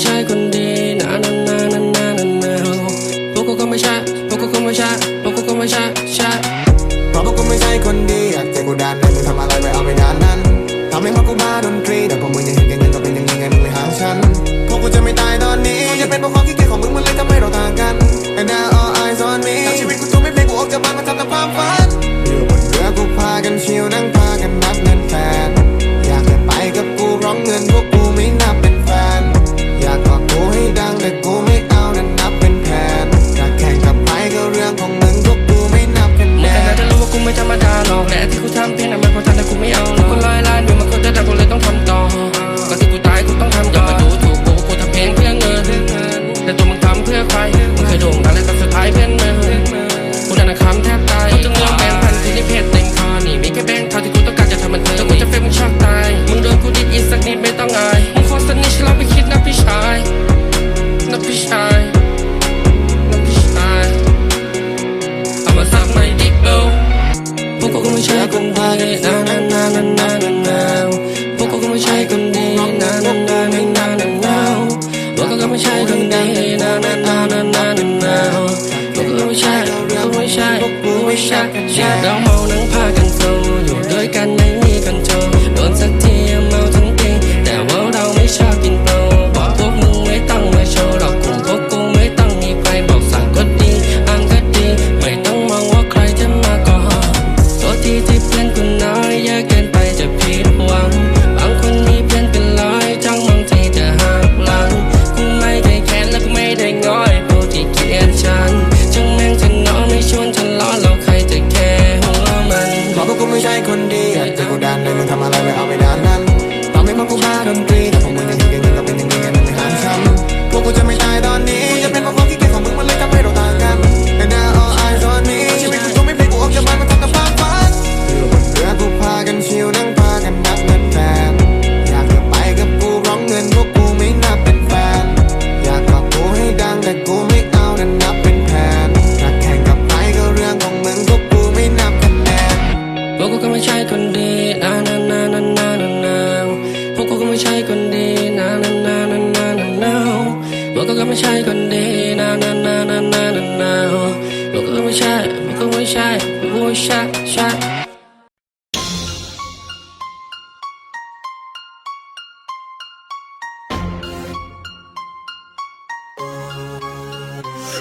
摘 i fire ใช่ข้างในนานานานานานานาพวกเราไม่ใช่เราไม่ใช่พวกกูไม่ใช่เราเมาหนังผ้า พวกกูก็ไม่ใ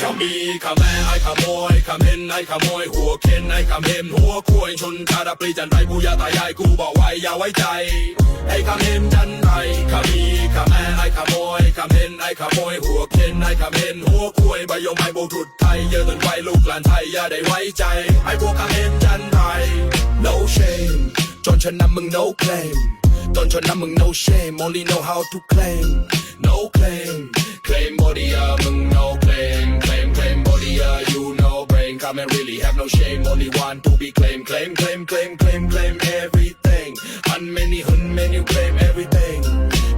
ขมีขแม่ไอ้ขโมยขเห็นไอ้ขโมยหัวเข็นไอ้ขเห็นหัวควยชนคาราปรีจันไรผู้ยาตายายกูบอกไว้อย่าไว้ใจไอ้ขเห็นจันไรขมีขแม่ไอ้ขโมยขเห็นไอ้ขโมยหัวเข็นไอ้ขเห็นหัวควยใบยงใบโบถุดไทยเยอะจนไว้ลูกหลานไทยอย่าได้ไว้ใจไอ้พวกขเห็นจันไร no shame จนฉันนำมึง no claim จนฉันนำมึง no shame only know how to claim no claim claim body อะมึง no claim claim claim body อะ you no brain come and really have no shame only want to be claim claim claim claim claim claim everything หัน many หัน many claim everything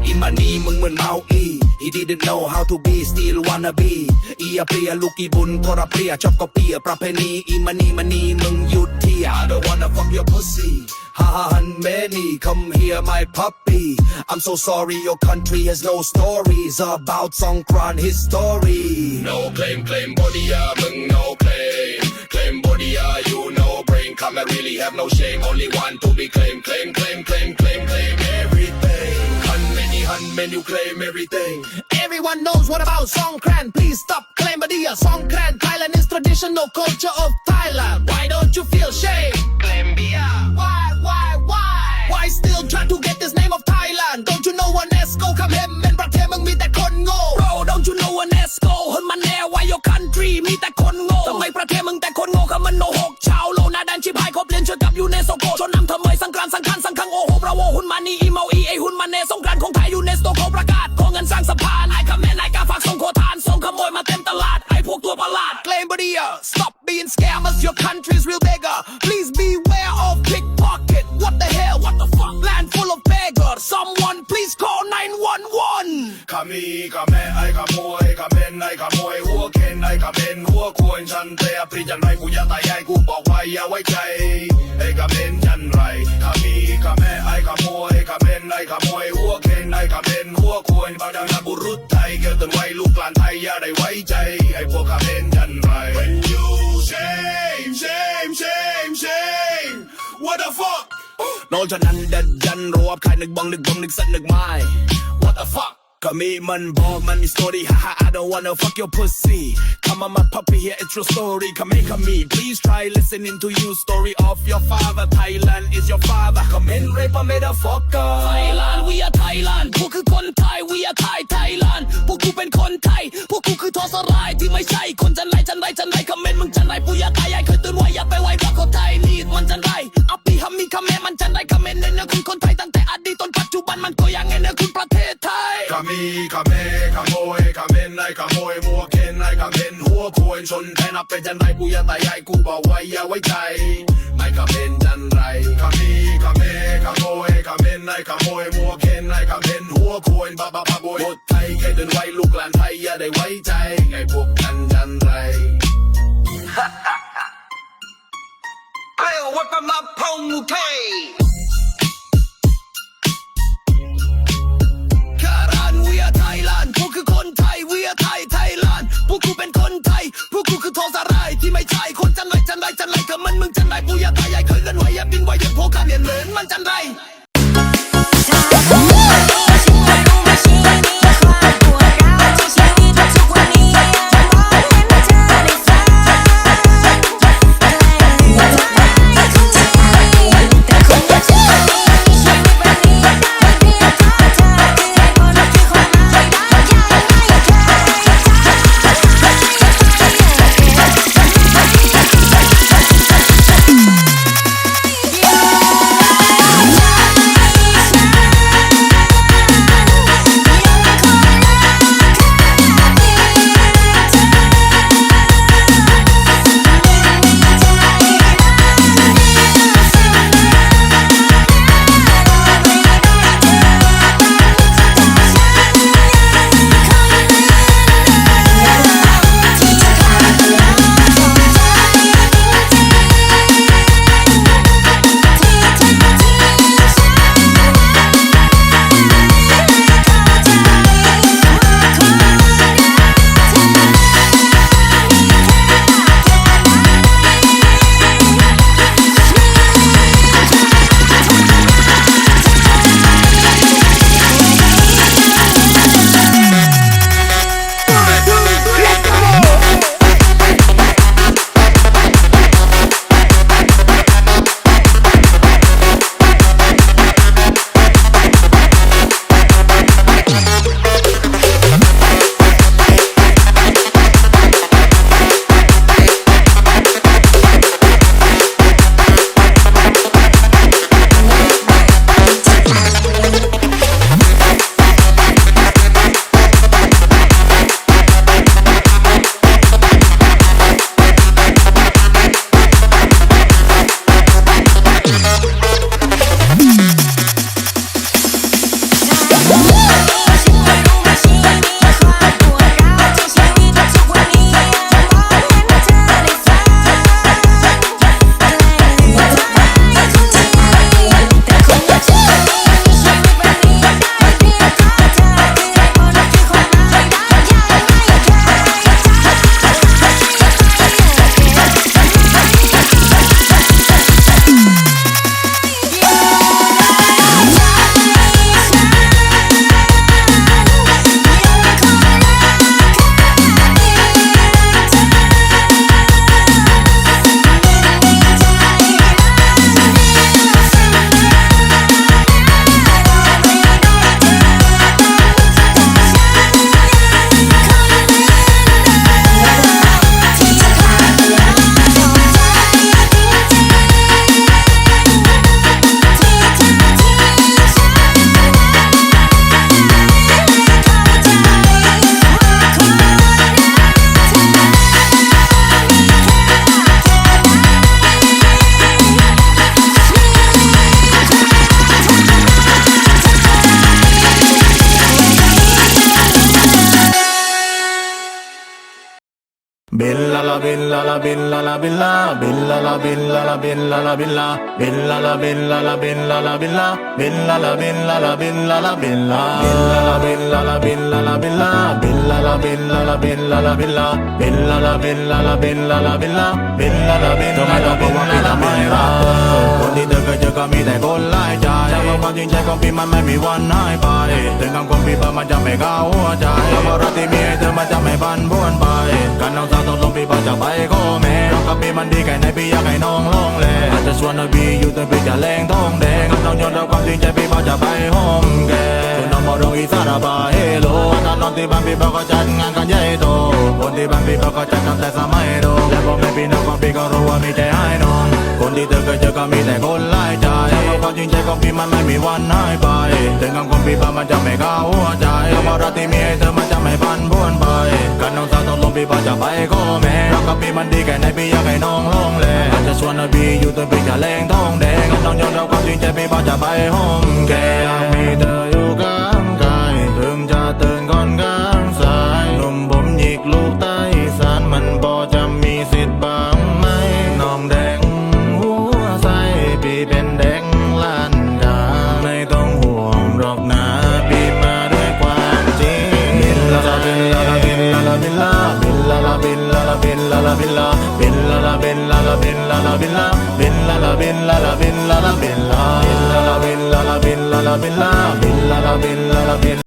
อีมันนี่มึงเหมือนเมาอี he didn't know how to be still wanna be อีอะเปรียลูกอีบุญทรเปรียชอบก็เปียประเพณีอีมันนี่มันนี่มึงหยุดที่ I don't wanna fuck your pussy Ha ha han many come here my puppy I'm so sorry your country has no stories about Songkran history No claim claim body ahมึง no claim claim body ah you no brain come and really have no shame only want to be claim claim claim claim claim claim everything Hun many hun many claim everything Everyone knows what about Songkran. Please stop claiming the Songkran. Thailand is traditional culture of Thailand. Why don't you feel shame? Clambia. Why, why, why? Why still try to get this name of Thailand? Don't you know UNESCO คำเห็นเป็นประเทศมึงมีแต่คนโง่ Bro don't you know UNESCO เห็นมันแน่ว่า your country มีแต่คนโง่ทำไมประเทศมึงแต่คนโง่คำมันโน country's real beggar please beware of pickpocket what the hell what the fuck land full of beggars someone please call 911 ขมีขแม่ไอ้ขโมยขเมนไอ้ขโมยหัวเข็นไอ้ขเมนหัวควรฉันเตะปรีจันไรกูอย่าตายายกูบอกไว้อย่าไว้ใจไอ้ขเมนจันไรขมีขแม่ไอ้ขโมยขเมนไอ้ขโมยหัวเข็นไอ้ขเมนหัวควรบางดังนะบุรุษไทยเกิดต้นไว้ลูกหลานไทยอย่าได้ไว้ใจไอ้พวกขเม็นจันไร When you shame shame shame shame what the fuck นอนฉะนั้นเด็ดยันรวบใครนึกบังนึกบังนึกสันนึกไม่ What the fuck ก็มีมันบอกมันมี story haha I don't wanna fuck your pussy Come on my puppy here it's your story Come here come please try listening to you story of your father Thailand is your father Come in rape a motherfucker Thailand we are Thailand พวกคือคนไทย we are Thai Thailand พวกกูเป็นคนไทย พวกกูคือทอสรายที่ไม่ใช่คนจันไรจันไรจันไรคอมเมนต์มึงจันไรปุยาตายายเคยเตือนไว้อย่าไปไว้เพราะคนไทยลีดมันจันไรอัปปีฮัมมีคอมเมนต์มันจันไรคอมเมนต์เนี่ยนะคุณคนไทยตั้งแต่อดีตจนปัจจุบันมันก็ยังไงเนี่ยคุณประ ขมีขแม่ขโมยขเมนไอ้ขโมยหัวเข็นไอ้ขเมนหัวควรชนแทนับเป็นจันไรกูอย่าตายายกูบอกไว้อย่าไว้ใจไม่ขเม็นจันไรขมีขแม่ขโมยขเมนไอ้ขโมยหัวเข็นไอ้ขเมนหัวควรบ้าบ้าบ้าบอยหมดไทยแค่เดินไว้ลูกหลานไทยอย่าได้ไว้ใจไอ้พวกกันจันไร Kyle, whip him up, home, okay. ลานพวกคือคนไทยเวียไทยไทยลานพวกกูเป็นคนไทย พวกกูคือทอสรายที่ไม่ใช่คนจันไรจันไรจันไรเธอมันมึงจันไรปูยาตายายเคยเล่นไว้ยาบินไว้ยังพวกข้าเรียนเหมือนมันจันไร Bella la bella la bella la bella bella la bella la bella la bella bella la bella la bella la bella bella la bella la bella la bella bella la bella la bella bella la bella la bella la bella bella la bella la bella la bella bella la bella la bella la bella คนที่เธอเคยเจอก็มีแต่คนไล่ใจแต่ว่าความจริงใจของพี่มันไม่มีวันหายไปถึงคำของพี่เปิดมันจะไม่เข้าหัวใจแล้วพอรักที่มีให้เธอมันจะไม่บันบวนไปการน้องสาวต้อง ลงพี่พอจะไปก็แม่รักกับพี่มันดีแค่ไหนพี่อยากให้น้องลองแลอาจจะชวนให้พี่อยู่แต่พี่จะแรงท้องแดงกับน้องยนต์แล้วความจริงใจพี่พอจะไปห้องแกชวนน้องมาร้องอีสานบาเฮโลตอนนองที่บ้านพี่บอกก็จัดงานกันใหญ่โตคนที่บ้านพี่บอกก็จัดตั้งแต่สมัยโตและพ่อแม่พี่น้องของพี่ก็รู้ว่ามีใจให้น้อง คนที่เธอเคยเจอก็มีแต่คนไล่ใจแต่ว่าความจริงใจของพี่มันไม่มีวันหายไปถึงคำของพี่บ้ามันจะไม่เข้าหัวใจแล้วพอรักที่มีให้เธอมัน พี่พอจะไปก็แม่รักกับพี่มันดีแค่ไหนพี่อยากให้น้องลองแลอาจจะชวนให้พี่อยู่ตัวพี่จะแรงท้องแดงกับน้องยอมรับความจริงใจพี่พอจะไปห้องแกมีเธอ billa billa billa la billa